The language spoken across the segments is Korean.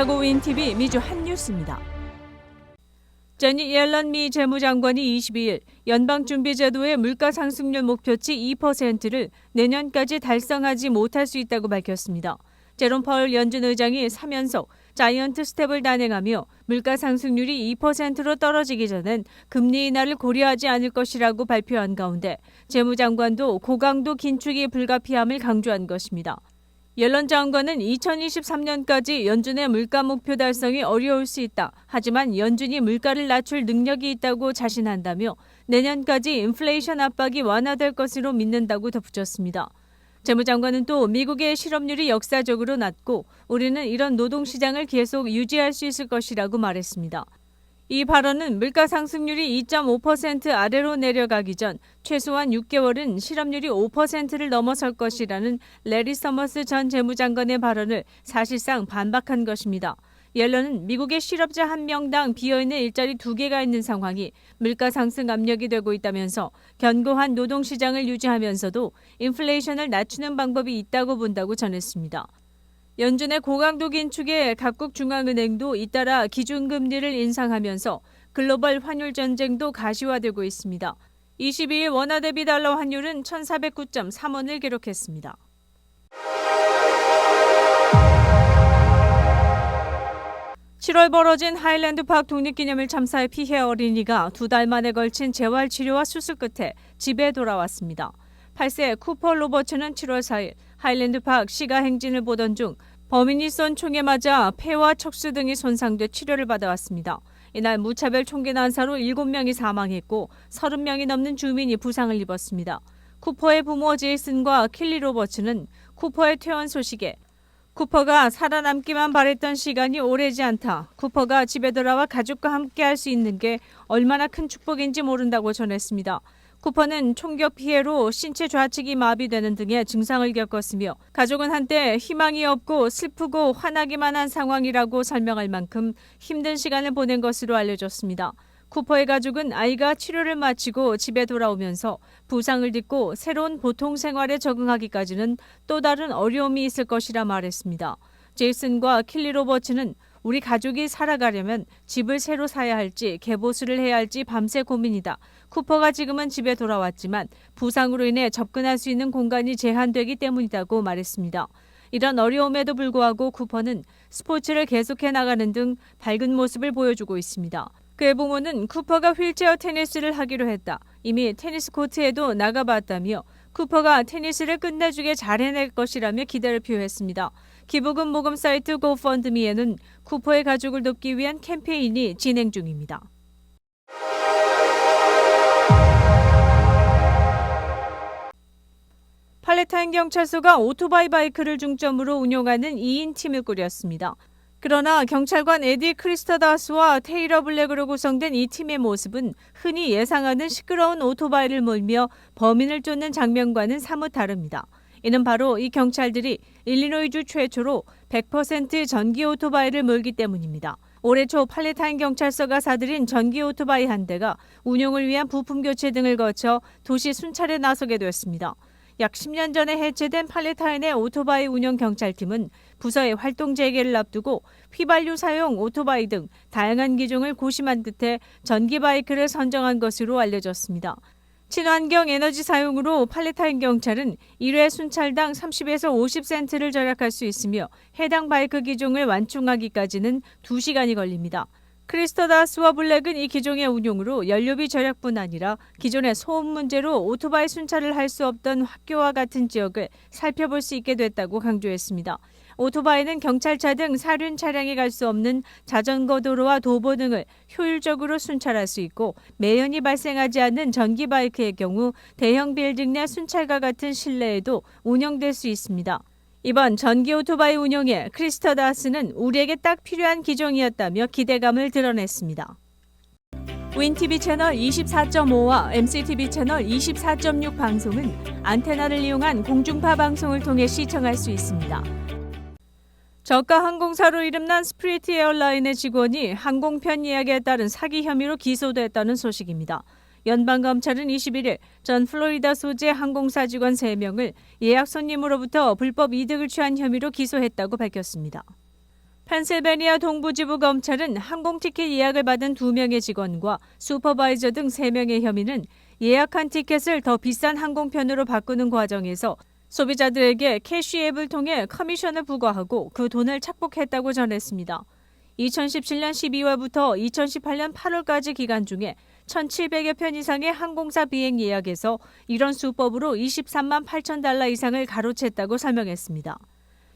시카고 윈TV 미주 한뉴스입니다. 제니 옐런 미 재무장관이 22일 연방준비제도의 물가 상승률 목표치 2%를 내년까지 달성하지 못할 수 있다고 밝혔습니다. 제롬 펄 연준 의장이 3연속 자이언트 스텝을 단행하며 물가 상승률이 2%로 떨어지기 전엔 금리 인하를 고려하지 않을 것이라고 발표한 가운데 재무장관도 고강도 긴축이 불가피함을 강조한 것입니다. 옐런 장관은 2023년까지 연준의 물가 목표 달성이 어려울 수 있다. 하지만 연준이 물가를 낮출 능력이 있다고 자신한다며 내년까지 인플레이션 압박이 완화될 것으로 믿는다고 덧붙였습니다. 재무장관은 또 미국의 실업률이 역사적으로 낮고 우리는 이런 노동시장을 계속 유지할 수 있을 것이라고 말했습니다. 이 발언은 물가 상승률이 2.5% 아래로 내려가기 전 최소한 6개월은 실업률이 5%를 넘어설 것이라는 레리 서머스 전 재무장관의 발언을 사실상 반박한 것입니다. 옐런은 미국의 실업자 한 명당 비어있는 일자리 두 개가 있는 상황이 물가 상승 압력이 되고 있다면서 견고한 노동 시장을 유지하면서도 인플레이션을 낮추는 방법이 있다고 본다고 전했습니다. 연준의 고강도 긴축에 각국 중앙은행도 잇따라 기준금리를 인상하면서 글로벌 환율 전쟁도 가시화되고 있습니다. 22일 원화 대비 달러 환율은 1,409.3원을 기록했습니다. (7월) 벌어진 하일랜드 파크 독립기념일 참사의 피해 어린이가 두 달 만에 걸친 재활 치료와 수술 끝에 집에 돌아왔습니다. 8세 쿠퍼 로버츠는 7월 4일 하일랜드 파크 시가 행진을 보던 중 범인이 쏜 총에 맞아 폐와 척수 등이 손상돼 치료를 받아왔습니다. 이날 무차별 총기 난사로 7명이 사망했고 30명이 넘는 주민이 부상을 입었습니다. 쿠퍼의 부모 제이슨과 킬리 로버츠는 쿠퍼의 퇴원 소식에 쿠퍼가 살아남기만 바랬던 시간이 오래지 않다. 쿠퍼가 집에 돌아와 가족과 함께 할 수 있는 게 얼마나 큰 축복인지 모른다고 전했습니다. 쿠퍼는 총격 피해로 신체 좌측이 마비되는 등의 증상을 겪었으며 가족은 한때 희망이 없고 슬프고 화나기만 한 상황이라고 설명할 만큼 힘든 시간을 보낸 것으로 알려졌습니다. 쿠퍼의 가족은 아이가 치료를 마치고 집에 돌아오면서 부상을 딛고 새로운 보통 생활에 적응하기까지는 또 다른 어려움이 있을 것이라 말했습니다. 제이슨과 킬리 로버츠는 우리 가족이 살아가려면 집을 새로 사야 할지 개보수를 해야 할지 밤새 고민이다. 쿠퍼가 지금은 집에 돌아왔지만 부상으로 인해 접근할 수 있는 공간이 제한되기 때문이라고 말했습니다. 이런 어려움에도 불구하고 쿠퍼는 스포츠를 계속해 나가는 등 밝은 모습을 보여주고 있습니다. 그의 부모는 쿠퍼가 휠체어 테니스를 하기로 했다. 이미 테니스 코트에도 나가봤다며 쿠퍼가 테니스를 끝내주게 잘 해낼 것이라며 기대를 표했습니다. 기부금 모금 사이트 고펀드미에는 쿠퍼의 가족을 돕기 위한 캠페인이 진행 중입니다. 팔레타인 경찰서가 오토바이 바이크를 중점으로 운용하는 2인 팀을 꾸렸습니다. 그러나 경찰관 에디 크리스터다스와 테이러 블랙으로 구성된 이 팀의 모습은 흔히 예상하는 시끄러운 오토바이를 몰며 범인을 쫓는 장면과는 사뭇 다릅니다. 이는 바로 이 경찰들이 일리노이주 최초로 100% 전기 오토바이를 몰기 때문입니다. 올해 초 팔레타인 경찰서가 사들인 전기 오토바이 한 대가 운용을 위한 부품 교체 등을 거쳐 도시 순찰에 나서게 됐습니다. 약 10년 전에 해체된 팔레타인의 오토바이 운영 경찰팀은 부서의 활동 재개를 앞두고 휘발유 사용 오토바이 등 다양한 기종을 고심한 끝에 전기 바이크를 선정한 것으로 알려졌습니다. 친환경 에너지 사용으로 팔레타인 경찰은 1회 순찰당 30에서 50센트를 절약할 수 있으며 해당 바이크 기종을 완충하기까지는 2시간이 걸립니다. 크리스터다스와 블랙은 이 기종의 운용으로 연료비 절약뿐 아니라 기존의 소음 문제로 오토바이 순찰을 할 수 없던 학교와 같은 지역을 살펴볼 수 있게 됐다고 강조했습니다. 오토바이는 경찰차 등 사륜 차량이 갈 수 없는 자전거 도로와 도보 등을 효율적으로 순찰할 수 있고 매연이 발생하지 않는 전기 바이크의 경우 대형 빌딩 내 순찰과 같은 실내에도 운영될 수 있습니다. 이번 전기 오토바이 운용에 크리스터 다스는 우리에게 딱 필요한 기종이었다며 기대감을 드러냈습니다. 윈TV 채널 24.5와 MCTV 채널 24.6 방송은 안테나를 이용한 공중파 방송을 통해 시청할 수 있습니다. 저가 항공사로 이름난 스프리트 에어라인의 직원이 항공편 예약에 따른 사기 혐의로 기소됐다는 소식입니다. 연방검찰은 21일 전 플로리다 소재 항공사 직원 3명을 예약 손님으로부터 불법 이득을 취한 혐의로 기소했다고 밝혔습니다. 펜실베니아 동부지부 검찰은 항공티켓 예약을 받은 두명의 직원과 슈퍼바이저 등 세명의 혐의는 예약한 티켓을 더 비싼 항공편으로 바꾸는 과정에서 소비자들에게 캐시앱을 통해 커미션을 부과하고 그 돈을 착복했다고 전했습니다. 2017년 12월부터 2018년 8월까지 기간 중에 1,700여 편 이상의 항공사 비행 예약에서 이런 수법으로 23만 8천 달러 이상을 가로챘다고 설명했습니다.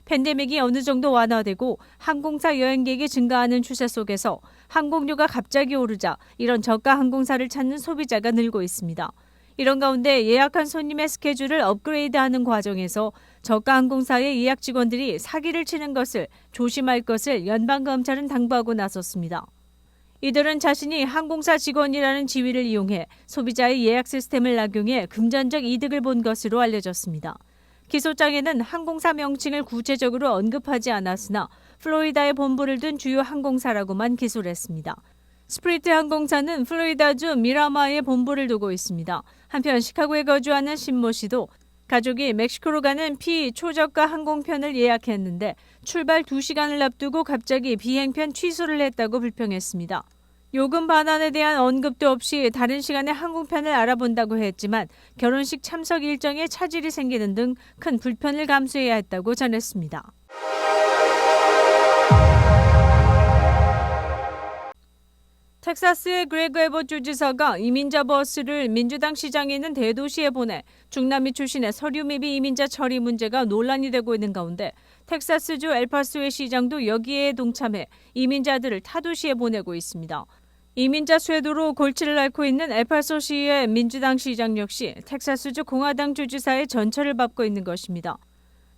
팬데믹이 어느 정도 완화되고 항공사 여행객이 증가하는 추세 속에서 항공료가 갑자기 오르자 이런 저가 항공사를 찾는 소비자가 늘고 있습니다. 이런 가운데 예약한 손님의 스케줄을 업그레이드하는 과정에서 저가 항공사의 예약 직원들이 사기를 치는 것을 조심할 것을 연방 검찰은 당부하고 나섰습니다. 이들은 자신이 항공사 직원이라는 지위를 이용해 소비자의 예약 시스템을 악용해 금전적 이득을 본 것으로 알려졌습니다. 기소장에는 항공사 명칭을 구체적으로 언급하지 않았으나 플로리다에 본부를 둔 주요 항공사라고만 기소를 했습니다. 스프리트 항공사는 플로리다주 미라마에 본부를 두고 있습니다. 한편 시카고에 거주하는 신모 씨도 가족이 멕시코로 가는 피 초저가 항공편을 예약했는데 출발 2시간을 앞두고 갑자기 비행편 취소를 했다고 불평했습니다. 요금 반환에 대한 언급도 없이 다른 시간에 항공편을 알아본다고 했지만 결혼식 참석 일정에 차질이 생기는 등 큰 불편을 감수해야 했다고 전했습니다. 텍사스의 그레그 에버 주지사가 이민자 버스를 민주당 시장에 있는 대도시에 보내 중남미 출신의 서류 미비 이민자 처리 문제가 논란이 되고 있는 가운데 텍사스주 엘파소의 시장도 여기에 동참해 이민자들을 타도시에 보내고 있습니다. 이민자 쇄도로 골치를 앓고 있는 엘파소시의 민주당 시장 역시 텍사스주 공화당 주지사의 전철을 밟고 있는 것입니다.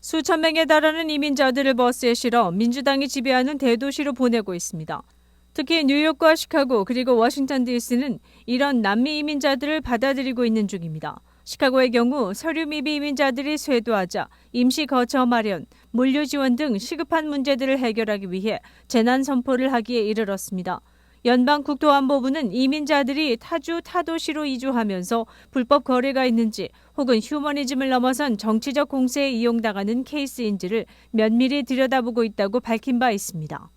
수천 명에 달하는 이민자들을 버스에 실어 민주당이 지배하는 대도시로 보내고 있습니다. 특히 뉴욕과 시카고 그리고 워싱턴 DC는 이런 남미 이민자들을 받아들이고 있는 중입니다. 시카고의 경우 서류 미비 이민자들이 쇄도하자 임시 거처 마련, 물류 지원 등 시급한 문제들을 해결하기 위해 재난 선포를 하기에 이르렀습니다. 연방 국토안보부는 이민자들이 타주 타도시로 이주하면서 불법 거래가 있는지 혹은 휴머니즘을 넘어선 정치적 공세에 이용당하는 케이스인지를 면밀히 들여다보고 있다고 밝힌 바 있습니다.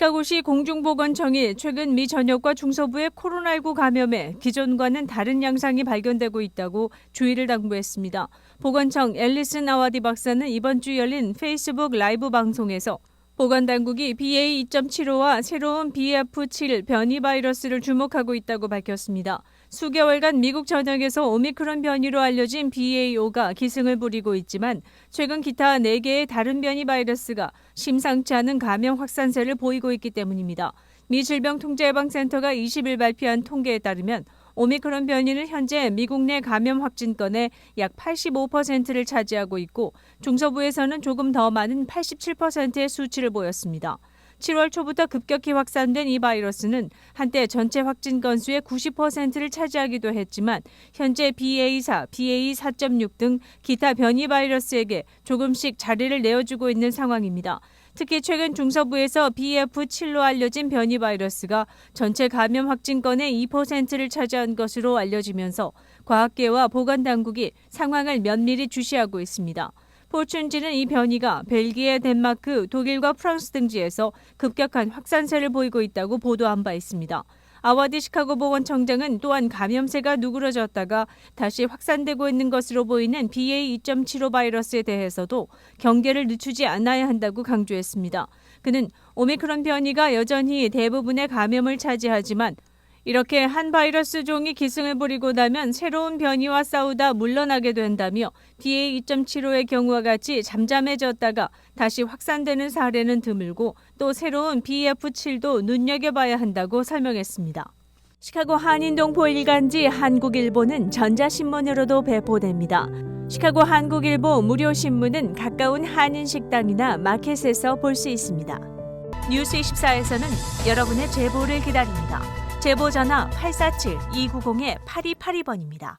시카고시 공중보건청이 최근 미 전역과 중서부의 코로나19 감염에 기존과는 다른 양상이 발견되고 있다고 주의를 당부했습니다. 보건청 앨리슨 아와디 박사는 이번 주 열린 페이스북 라이브 방송에서 보건당국이 BA2.75와 새로운 BF7 변이 바이러스를 주목하고 있다고 밝혔습니다. 수개월간 미국 전역에서 오미크론 변이로 알려진 BA5가 기승을 부리고 있지만 최근 기타 4개의 다른 변이 바이러스가 심상치 않은 감염 확산세를 보이고 있기 때문입니다. 미 질병통제예방센터가 20일 발표한 통계에 따르면 오미크론 변이는 현재 미국 내 감염 확진 건의 약 85%를 차지하고 있고 중서부에서는 조금 더 많은 87%의 수치를 보였습니다. 7월 초부터 급격히 확산된 이 바이러스는 한때 전체 확진 건수의 90%를 차지하기도 했지만 현재 BA4, BA4.6 등 기타 변이 바이러스에게 조금씩 자리를 내어주고 있는 상황입니다. 특히 최근 중서부에서 BF7로 알려진 변이 바이러스가 전체 감염 확진 건의 2%를 차지한 것으로 알려지면서 과학계와 보건 당국이 상황을 면밀히 주시하고 있습니다. 포춘지는 이 변이가 벨기에, 덴마크, 독일과 프랑스 등지에서 급격한 확산세를 보이고 있다고 보도한 바 있습니다. 아와디 시카고 보건청장은 또한 감염세가 누그러졌다가 다시 확산되고 있는 것으로 보이는 BA2.75 바이러스에 대해서도 경계를 늦추지 않아야 한다고 강조했습니다. 그는 오미크론 변이가 여전히 대부분의 감염을 차지하지만 이렇게 한 바이러스 종이 기승을 부리고 나면 새로운 변이와 싸우다 물러나게 된다며 BA2.75의 경우와 같이 잠잠해졌다가 다시 확산되는 사례는 드물고 또 새로운 BF7도 눈여겨봐야 한다고 설명했습니다. 시카고 한인동포 일간지 한국일보는 전자신문으로도 배포됩니다. 시카고 한국일보 무료 신문은 가까운 한인 식당이나 마켓에서 볼 수 있습니다. 뉴스 24에서는 여러분의 제보를 기다립니다. 제보 전화 847-290-8282번입니다.